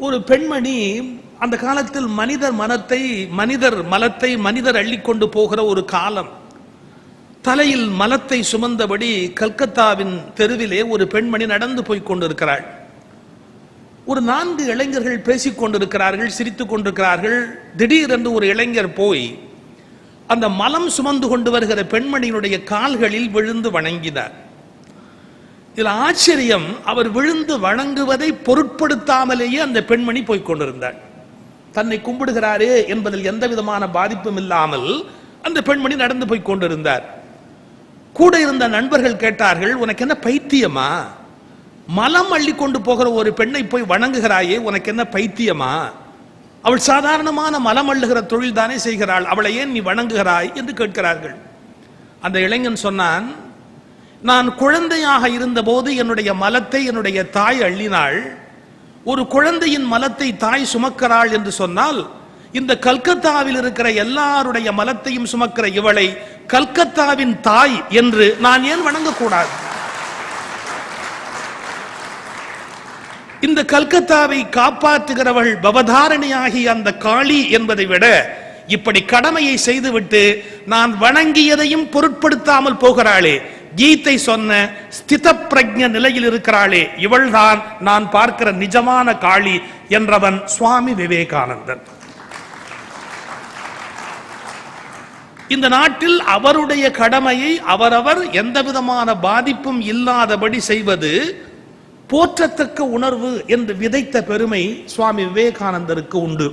ஒரு பெண்மணி அந்த காலத்தில் மனிதர் மனத்தை மனிதர் மலத்தை மனிதர் அள்ளிக்கொண்டு போகிற ஒரு காலம். தலையில் மலத்தை சுமந்தபடி கல்கத்தாவின் தெருவிலே ஒரு பெண்மணி நடந்து போய் கொண்டிருக்கிறாள். ஒரு நான்கு இளைஞர்கள் பேசிக் கொண்டிருக்கிறார்கள் சிரித்துக் கொண்டிருக்கிறார்கள். திடீரென்று ஒரு இளைஞர் போய் அந்த மலம் சுமந்து கொண்டு வருகிற பெண்மணியினுடைய கால்களில் விழுந்து வணங்கினார். இதில் ஆச்சரியம் அவர் விழுந்து வணங்குவதை பொருட்படுத்தாமலேயே அந்த பெண்மணி போய்க் கொண்டிருந்தாள். தன்னை கும்பிடுகிறாரே என்பதில் எந்த விதமான பாதிப்பும் இல்லாமல் அந்த பெண்மணி நடந்து போய் கொண்டிருந்தார். கூட இருந்த நண்பர்கள் கேட்டார்கள் உனக்கு என்ன பைத்தியமா? மலம் அள்ளி கொண்டு போகிற ஒரு பெண்ணை போய் வணங்குகிறாயே உனக்கு என்ன பைத்தியமா? அவள் சாதாரணமான மலம் அள்ளுகிற தொழில் தானே செய்கிறாள் அவளை ஏன் நீ வணங்குகிறாய்? என்று கேட்கிறார்கள். அந்த இளைஞன் சொன்னான் நான் குழந்தையாக இருந்தபோது என்னுடைய மலத்தை என்னுடைய தாய் அள்ளினாள். ஒரு குழந்தையின் மலத்தை தாய் சுமக்கிறாள் என்று சொன்னால் இந்த கல்கத்தாவில் இருக்கிற எல்லாருடைய மலத்தையும் சுமக்கிற இவளை கல்கத்தாவின் தாய் என்று நான் ஏன் வணங்கக்கூடாது? இந்த கல்கத்தாவை காப்பாற்றுகிறவள் பவதாரணியாகி அந்த காளி என்பதை விட இப்படி கடமையை செய்துவிட்டு நான் வணங்கியதையும் பொருட்படுத்தாமல் போகிறாளே கீதை சொன்ன ஸ்தித பிரஜ நிலையில் இருக்கிறாளே இவள்தான் நான் பார்க்கிற நிஜமான காளி என்றவன் சுவாமி விவேகானந்தன். இந்த நாட்டில் அவருடைய கடமையை அவரவர் எந்த விதமான பாதிப்பும் இல்லாதபடி செய்வது போற்றத்தக்க உணர்வு என்று விதைத்த பெருமை சுவாமி விவேகானந்தருக்கு உண்டு.